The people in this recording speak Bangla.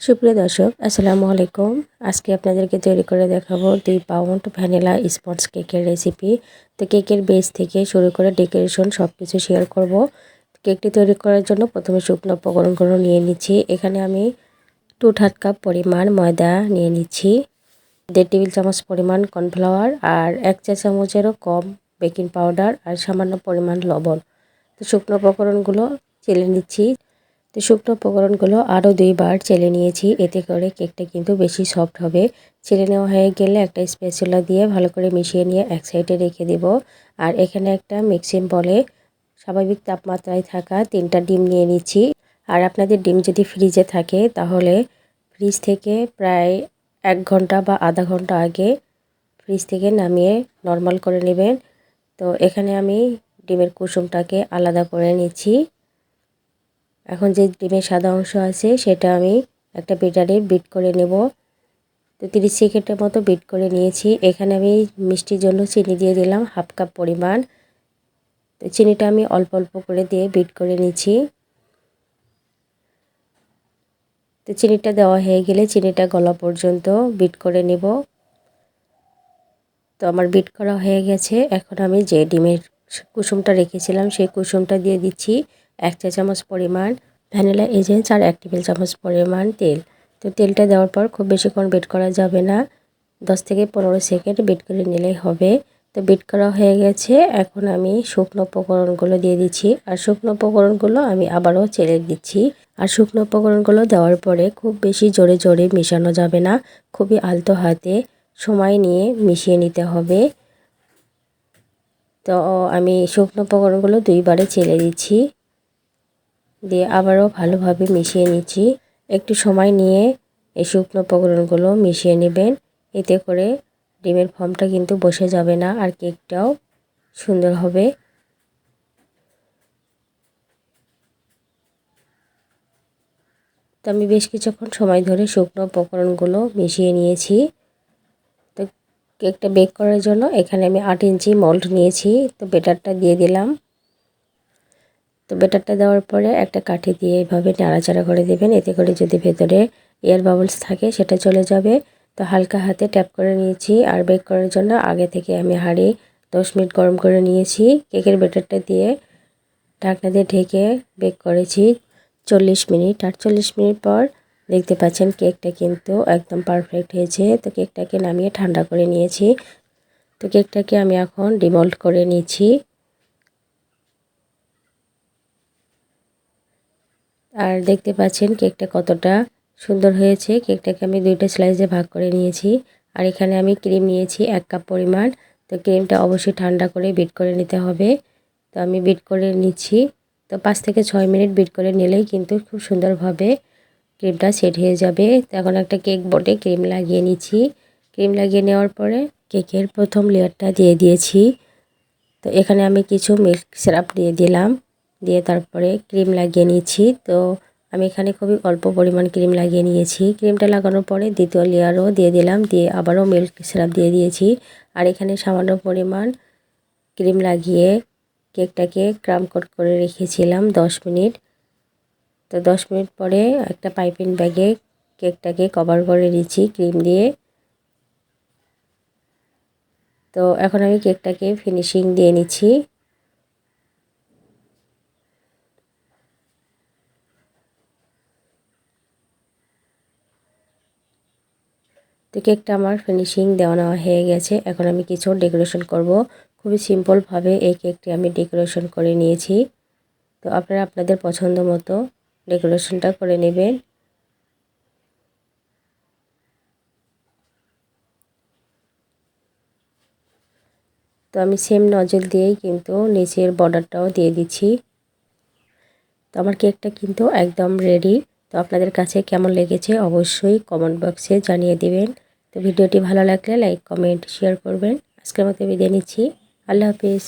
সুপ্রিয় দর্শক, আসসালামু আলাইকুম। আজকে আপনাদেরকে তৈরি করে দেখাবো দুই পাউন্ড ভ্যানিলা স্পঞ্জ কেকের রেসিপি তো কেকের বেস থেকে শুরু করে ডেকোরেশন সব কিছু শেয়ার করব। কেকটি তৈরি করার জন্য প্রথমে শুকনো উপকরণগুলো নিয়ে নিচ্ছি। এখানে আমি টু থার্ড কাপ পরিমাণ ময়দা নিয়ে নিচ্ছি। দেড় টেবিল চামচ পরিমাণ কর্নফ্লাওয়ার আর এক চা চামচেরও কম বেকিং পাউডার আর সামান্য পরিমাণ লবণ। তো শুকনো উপকরণগুলো চেলে নিচ্ছি। তো শুকনো উপকরণগুলো আরও দুইবার চেলে নিয়েছি। এতে করে কেকটা কিন্তু বেশি সফট হবে। চেলে নেওয়া হয়ে গেলে একটা স্পেচুলা দিয়ে ভালো করে মিশিয়ে নিয়ে এক সাইডে রেখে দেব। আর এখানে একটা মিক্সিং বলে স্বাভাবিক তাপমাত্রায় থাকা তিনটা ডিম নিয়ে নিচ্ছি। আর আপনাদের ডিম যদি ফ্রিজে থাকে, তাহলে ফ্রিজ থেকে প্রায় এক ঘণ্টা বা আধা ঘণ্টা আগে ফ্রিজ থেকে নামিয়ে নর্মাল করে নেবেন। তো এখানে আমি ডিমের কুসুমটাকে আলাদা করে নিচ্ছি। এখন যে ডিমের সাদা অংশ আছে, সেটা আমি একটা বেটারে বিট করে নেব। তো তিরিশ সেকেন্ডের মতো বিট করে নিয়েছি। এখানে আমি মিষ্টির জন্য চিনি দিয়ে দিলাম, হাফ কাপ পরিমাণ। তো চিনিটা আমি অল্প অল্প করে দিয়ে বিট করে নিচ্ছি। তো চিনিটা দেওয়া হয়ে গেলে চিনিটা গলা পর্যন্ত বিট করে নেব। তো আমার বিট করা হয়ে গেছে। এখন আমি যে ডিমের কুসুমটা রেখেছিলাম, সেই কুসুমটা দিয়ে দিচ্ছি। এক চা চামচ পরিমাণ ভ্যানিলা এজেন্স আর এক টেবিল চামচ পরিমাণ তেল। তো তেলটা দেওয়ার পর খুব বেশিক্ষণ বেট করা যাবে না। দশ থেকে পনেরো সেকেন্ড বেট করে নিলেই হবে। তো বিট করা হয়ে গেছে। এখন আমি শুকনো উপকরণগুলো দিয়ে দিচ্ছি। আর শুকনো উপকরণগুলো আমি আবারও চেলে দিচ্ছি। আর শুকনো উপকরণগুলো দেওয়ার পরে খুব বেশি জোরে জোরে মেশানো যাবে না। খুবই আলতো হাতে সময় নিয়ে মিশিয়ে নিতে হবে। তো আমি শুকনো উপকরণগুলো দুইবারে চেলে দিচ্ছি। দিয়ে আবারও ভালোভাবে মিশিয়ে নিচ্ছি। একটু সময় নিয়ে এই শুকনো উপকরণগুলো মিশিয়ে নেবেন। এতে করে ডিমের ফর্মটা কিন্তু বসে যাবে না আর কেকটাও সুন্দর হবে। তো আমি বেশ কিছুক্ষণ সময় ধরে শুকনো উপকরণগুলো মিশিয়ে নিয়েছি। তো কেকটা বেক করার জন্য এখানে আমি আট ইঞ্চি মল্ট নিয়েছি। তো বেটারটা দিয়ে দিলাম। তো ব্যাটারটা দেওয়ার পরে একটা কাঠি দিয়ে এইভাবে নাড়াচাড়া করে দেবেন। এতে করে যদি ভেতরে এয়ার বাবলস থাকে, সেটা চলে যাবে। তো হালকা হাতে ট্যাপ করে নিয়েছি আর বেক করার জন্য আগে থেকে আমি হাঁড়ি দশ মিনিট গরম করে নিয়েছি। কেকের বেটারটা দিয়ে ঢাকনা দিয়ে ঢেকে বেক করেছি চল্লিশ মিনিট। আটচল্লিশ মিনিট পর দেখতে পাচ্ছেন কেকটা কিন্তু একদম পারফেক্ট হয়েছে। তো কেকটাকে নামিয়ে ঠান্ডা করে নিয়েছি। তো কেকটাকে আমি এখন ডিমল্ট করে নিচ্ছি আর দেখতে পাচ্ছেন কেকটা কতটা সুন্দর হয়েছে। কেকটাকে আমি দুইটা স্লাইসে ভাগ করে নিয়েছি। আর এখানে আমি ক্রিম নিয়েছি এক কাপ পরিমাণ। তো ক্রিমটা অবশ্যই ঠান্ডা করে বিট করে নিতে হবে। তো আমি বিট করে নিচ্ছি। তো পাঁচ থেকে ছয় মিনিট বিট করে নিলেই কিন্তু খুব সুন্দরভাবে ক্রিমটা সেট হয়ে যাবে। তো এখন একটা কেক বোর্ডে ক্রিম লাগিয়ে নিচ্ছি। ক্রিম লাগিয়ে নেওয়ার পরে কেকের প্রথম লেয়ারটা দিয়ে দিয়েছি। তো এখানে আমি কিছু মিল্ক সিরাপ দিয়ে দিলাম। দিয়ে তারপরে ক্রিম লাগিয়ে নিয়েছি। তো আমি এখানে খুবই অল্প পরিমাণ ক্রিম লাগিয়ে নিয়েছি। ক্রিমটা লাগানোর পরে দ্বিতীয় লেয়ারও দিয়ে দিলাম, দিয়ে আবারও মিল্ক সিরাপ দিয়ে দিয়েছি। আর এখানে সামান্য পরিমাণ ক্রিম লাগিয়ে কেকটাকে ক্রাম কোট করে রেখেছিলাম দশ মিনিট। তো দশ মিনিট পরে একটা পাইপিং ব্যাগে কেকটাকে কভার করে নিচ্ছি ক্রিম দিয়ে। তো এখন আমি কেকটাকে ফিনিশিং দিয়ে নিচ্ছি। তো কেকটা আমার ফিনিশিং দেওয়া নেওয়া হয়ে গেছে। এখন আমি কিছু ডেকোরেশন করব। খুবই সিম্পলভাবে এই কেকটি আমি ডেকোরেশন করে নিয়েছি। তো আপনারা আপনাদের পছন্দ মতো ডেকোরেশনটা করে নেবেন। তো আমি সেম নজল দিয়েই কিন্তু নিচের বর্ডারটাও দিয়ে দিচ্ছি। তো আমার কেকটা কিন্তু একদম রেডি তো আপনাদের কাছে কেমন লেগেছে অবশ্যই কমেন্ট বক্সে জানিয়ে দেবেন। তো ভিডিওটি ভালো লাগলে লাইক কমেন্ট শেয়ার করবেন। আজকের মতো বিদায় নিচ্ছি। আল্লাহ হাফিজ।